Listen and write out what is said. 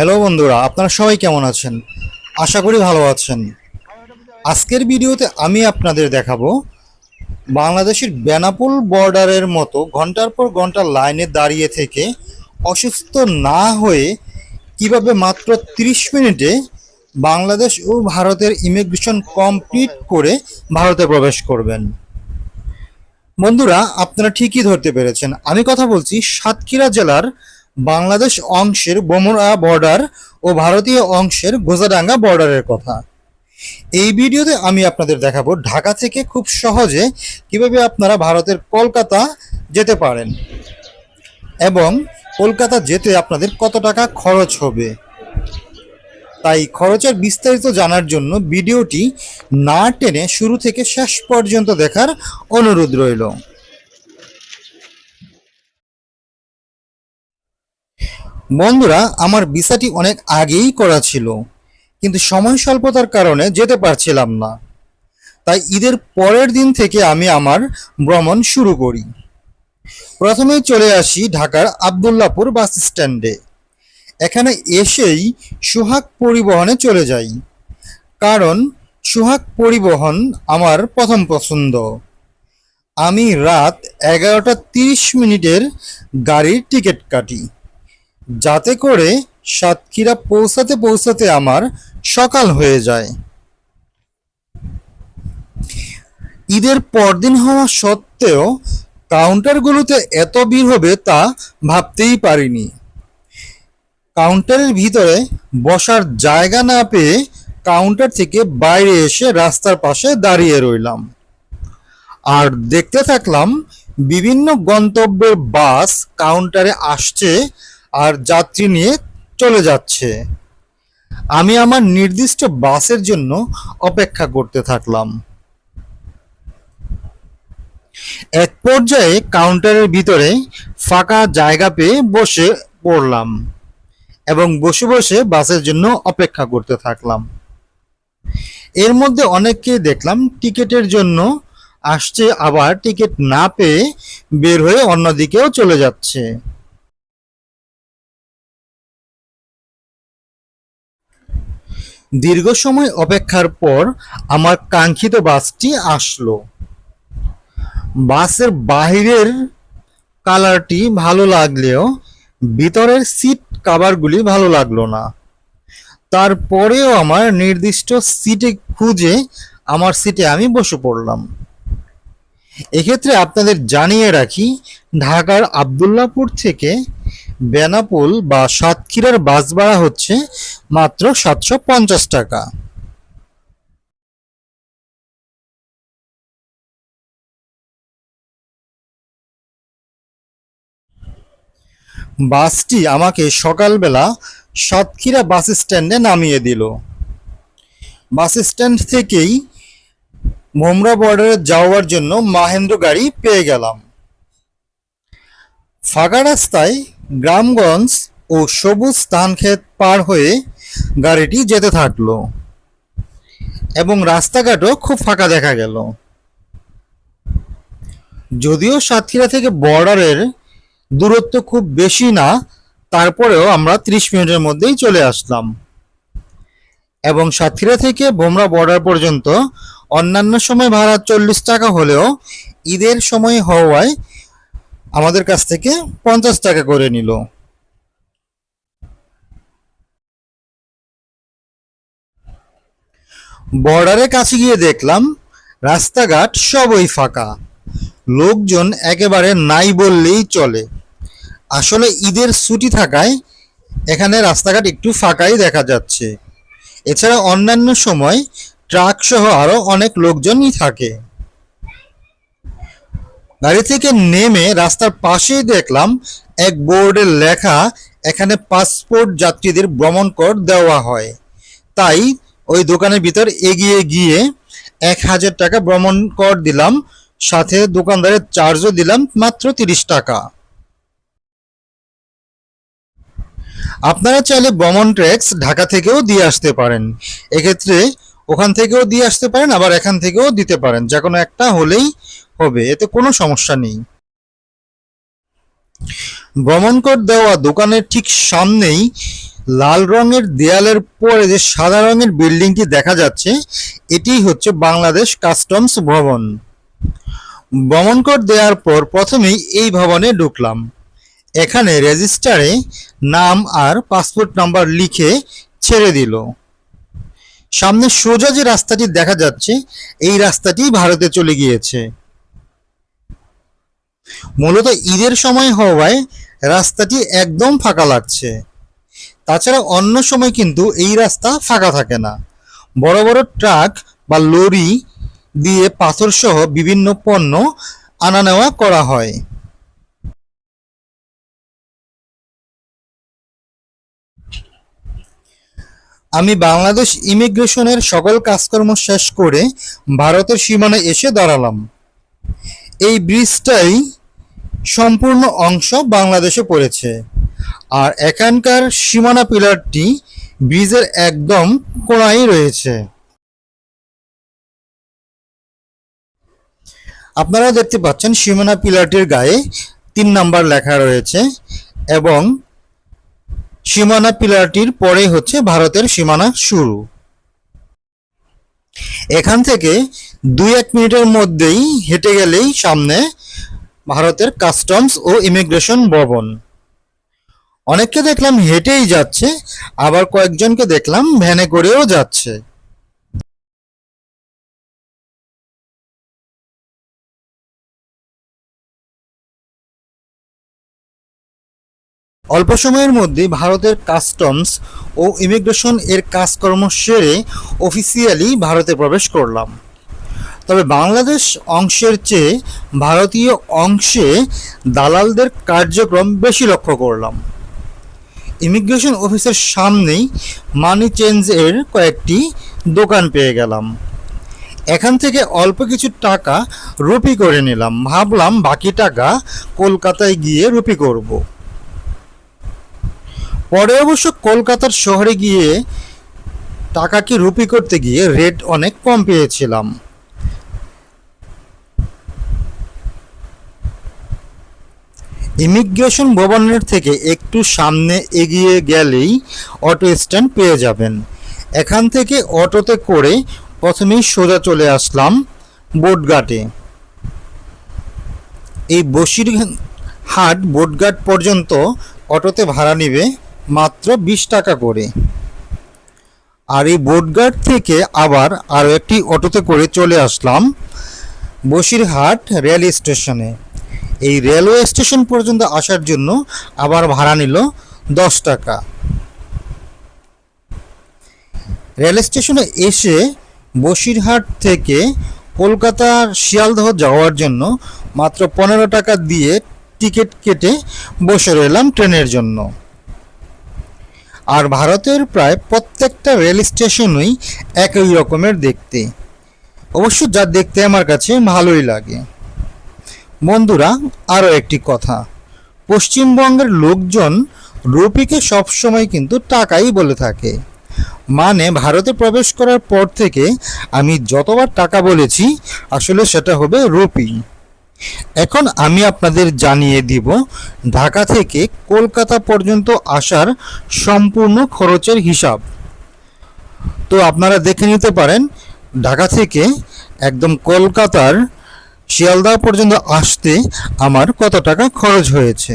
Hello বন্ধুরা, আপনারা সবাই কেমন আছেন? আশা করি ভালো আছেন। আজকের ভিডিওতে আমি আপনাদের দেখাবো বাংলাদেশের বেনাপোল বর্ডারের মতো ঘণ্টার পর ঘণ্টা লাইনে দাঁড়িয়ে থেকে অসুস্থ না হয়ে কীভাবে মাত্র 30 মিনিটে বাংলাদেশ ও ভারতের ইমিগ্রেশন কমপ্লিট করে ভারতে প্রবেশ করবেন। বন্ধুরা, আপনারা ঠিকই ধরতে পেরেছেন। আমি কথা বলছি সাতক্ষীরা জেলার বাংলাদেশ অংশের বোমরা বর্ডার ও ভারতীয় অংশের গোজাডাঙ্গা বর্ডারের কথা। এই ভিডিওতে আমি আপনাদের দেখাবো ঢাকা থেকে খুব সহজে কীভাবে আপনারা ভারতের কলকাতা যেতে পারেন এবং কলকাতা যেতে আপনাদের কত টাকা খরচ হবে। তাই খরচের বিস্তারিত জানার জন্য ভিডিওটি না টেনে শুরু থেকে শেষ পর্যন্ত দেখার অনুরোধ রইল। বন্ধুরা, আমার ভিসাটি অনেক আগেই করা ছিল, কিন্তু সময় স্বল্পতার কারণে যেতে পারছিলাম না। তাই ঈদের পরের দিন থেকে আমি আমার ভ্রমণ শুরু করি। প্রথমেই চলে আসি ঢাকার আবদুল্লাপুর বাস স্ট্যান্ডে। এখানে এসেই সোহাগ পরিবহনে চলে যাই, কারণ সোহাগ পরিবহন আমার প্রথম পছন্দ। আমি রাত এগারোটা তিরিশ মিনিটের গাড়ির টিকিট কাটি। যাতে করে সাতক্ষীরা পৌঁছাতে পৌঁছাতে আমার সকাল হয়ে যায়। ঈদের পরদিন হওয়া সত্ত্বেও কাউন্টারগুলোতে এত ভিড় হবে তা ভাবতেই পারিনি। কাউন্টারের ভিতরে বসার জায়গা না পেয়ে কাউন্টার থেকে বাইরে এসে রাস্তার পাশে দাঁড়িয়ে রইলাম। আর দেখতে থাকলাম বিভিন্ন গন্তব্যের বাস কাউন্টারে আসছে আর যাত্রী নিয়ে চলে যাচ্ছে। আমি আমার নির্দিষ্ট বাসের জন্য অপেক্ষা করতে থাকলাম। এক পর্যায়ে কাউন্টারের ভিতরে ফাঁকা জায়গা পেয়ে বসে পড়লাম এবং বসে বসে বাসের জন্য অপেক্ষা করতে থাকলাম। এর মধ্যে অনেককে দেখলাম, টিকিটের জন্য আসছে, আবার টিকিট না পেয়ে বের হয়ে অন্যদিকেও চলে যাচ্ছে। দীর্ঘ সময় অপেক্ষার পর আমার কাঙ্ক্ষিত বাসটি আসলো। বাসের বাহিরের কালারটি ভালো লাগলেও ভিতরের সিট কাভারগুলি ভালো লাগল না। তারপরেও আমার নির্দিষ্ট সিটে খুঁজে আমার সিটে আমি বসে পড়লাম। এক্ষেত্রে আপনাদের জানিয়ে রাখি, ঢাকার আবদুল্লাপুর থেকে বেনাপোল বা সাতক্ষীরার বাস ভাড়া হচ্ছে মাত্র সাতশো পঞ্চাশ টাকা। বাসটি আমাকে সকালবেলা সাতক্ষীরা বাস স্ট্যান্ডে নামিয়ে দিল। বাস স্ট্যান্ড থেকেই মোমরা বর্ডারে যাওয়ার জন্য মাহেন্দ্র গাড়ি পেয়ে গেলাম। ফাঁকা রাস্তায় গ্রামগঞ্জ ও সবুজ ধানক্ষেত পার হয়ে গাড়িটি যেতে থাকল এবং রাস্তাঘাটও খুব ফাঁকা দেখা গেল। যদিও সাতক্ষীরা থেকে বর্ডারের দূরত্ব খুব বেশি না, তারপরেও আমরা ত্রিশ মিনিটের মধ্যেই চলে আসলাম। এবং সাতক্ষীরা থেকে বোমরা বর্ডার পর্যন্ত অন্যান্য সময় ভাড়া চল্লিশ টাকা হলেও ঈদের সময় হওয়ায় আমাদের কাছ থেকে পঞ্চাশ টাকা করে নিল। বর্ডারের কাছে গিয়ে দেখলাম, রাস্তাঘাট সবই ফাঁকা। লোকজন একেবারে নাই বললেই চলে। আসলে ঈদের ছুটি থাকায় এখানে রাস্তাঘাট একটু ফাঁকাই দেখা যাচ্ছে। এছাড়া অন্যান্য সময় ট্রাক সহ আরও অনেক লোকজনই থাকে। গাড়ি থেকে নেমে রাস্তার পাশেই দেখলাম এক বোর্ডে লেখা, এখানে পাসপোর্ট যাত্রীদের ভ্রমণ কর দেওয়া হয়। তাই ওই দোকানের ভিতর এগিয়ে গিয়ে এক হাজার টাকা ভ্রমণ কর দিলাম, সাথে দোকানদারের চার্জও দিলাম মাত্র তিরিশ টাকা। আপনারা চাইলে ভ্রমণ ট্যাক্স ঢাকা থেকেও দিয়ে আসতে পারেন। এক্ষেত্রে ওখান থেকেও দিয়ে আসতে পারেন, আবার এখান থেকেও দিতে পারেন। যে কোনো একটা হলেই হবে, এতে কোনো সমস্যা নেই। ভ্রমণ কর দেওয়া দোকানের ঠিক সামনেই লাল রঙের দেয়ালের পরে যে সাদা রঙের বিল্ডিংটি দেখা যাচ্ছে, এটি হচ্ছে বাংলাদেশ কাস্টমস ভবন। ভ্রমণ কর দেওয়ার পর প্রথমেই এই ভবনে ঢুকলাম। এখানে রেজিস্টারে নাম আর পাসপোর্ট নাম্বার লিখে ছেড়ে দিল। সামনে সোজা যে রাস্তাটি দেখা যাচ্ছে, এই রাস্তাটি ভারতে চলে গিয়েছে। মূলত ঈদের সময় হওয়ায় রাস্তাটি একদম ফাঁকা লাগছে। তাছাড়া অন্য সময় কিন্তু এই রাস্তা ফাঁকা থাকে না। বড় বড় ট্রাক বা লরি দিয়ে পাথর সহ বিভিন্ন পণ্য আনা নেওয়া করা হয়। আমি বাংলাদেশ ইমিগ্রেশনের সকল কাজকর্ম শেষ করে ভারতের সীমানায় এসে দাঁড়ালাম। এই ব্রিজটাই সম্পূর্ণ অংশ বাংলাদেশে পড়েছে। আর এখানকার সীমানা পিলারটি ব্রিজের একদম কোনায় রয়েছে। আপনারা দেখতে পাচ্ছেন সীমানা পিলারটির গায়ে তিন নাম্বার লেখা রয়েছে এবং সীমানা পিলারটির পরে হচ্ছে ভারতের সীমানা শুরু। এখান থেকে দুই এক মিনিটের মধ্যেই হেঁটে গেলেই সামনে ভারতের কাস্টমস ও ইমিগ্রেশন ভবন। অনেককে দেখলাম হেঁটেই যাচ্ছে, আবার কয়েকজনকে দেখলাম ভ্যানে করেও যাচ্ছে। অল্প সময়ের মধ্যে ভারতের কাস্টমস ও ইমিগ্রেশন এর কাজকর্ম সেরে অফিসিয়ালি ভারতে প্রবেশ করলাম। তবে বাংলাদেশ অংশের চেয়ে ভারতীয় অংশে দালালদের কার্যক্রম বেশি লক্ষ্য করলাম। ইমিগ্রেশন অফিসের সামনেই মানি চেঞ্জের কয়েকটি দোকান পেয়ে গেলাম। এখান থেকে অল্প কিছু টাকা রুপি করে নিলাম। ভাবলাম বাকি টাকা কলকাতায় গিয়ে রুপি করব। পরে অবশ্য কলকাতার শহরে গিয়ে টাকাকে রুপি করতে গিয়ে রেট অনেক কম পেয়েছিলাম। ইমিগ্রেশন ভবনের থেকে একটু সামনে এগিয়ে গেলেই অটো স্ট্যান্ড পেয়ে যাবেন। এখান থেকে অটোতে করে প্রথমেই সোজা চলে আসলাম বোটঘাটে। এই বসির হাট বোটঘাট পর্যন্ত অটোতে ভাড়া নেবে মাত্র বিশ টাকা করে। আর এই বোটঘাট থেকে আবার আরও একটি অটোতে করে চলে আসলাম বসিরহাট রেল স্টেশনে। এই রেলওয়ে স্টেশন পর্যন্ত আসার জন্য আবার ভাড়া নিল দশ টাকা। রেল স্টেশনে এসে বসিরহাট থেকে কলকাতার শিয়ালদহ যাওয়ার জন্য মাত্র পনেরো টাকা দিয়ে টিকিট কেটে বসে রইলাম ট্রেনের জন্য। আর ভারতের প্রায় প্রত্যেকটা রেল স্টেশনই একই রকমের দেখতে। অবশ্য যা দেখতে আমার কাছে ভালোই লাগে। বন্ধুরা আরও একটি কথা। পশ্চিমবঙ্গের লোকজন রুপিকে সবসময় কিন্তু টাকাই বলে থাকে। মানে ভারতে প্রবেশ করার পর থেকে আমি যতবার টাকা বলেছি, আসলে সেটা হবে রুপি। এখন আমি আপনাদের জানিয়ে দিব, ঢাকা থেকে কলকাতা পর্যন্ত আসার সম্পূর্ণ খরচের হিসাব। তো আপনারা দেখে নিতে পারেন, ঢাকা থেকে একদম কলকাতার শিয়ালদাহ পর্যন্ত আসতে আমার কত টাকা খরচ হয়েছে।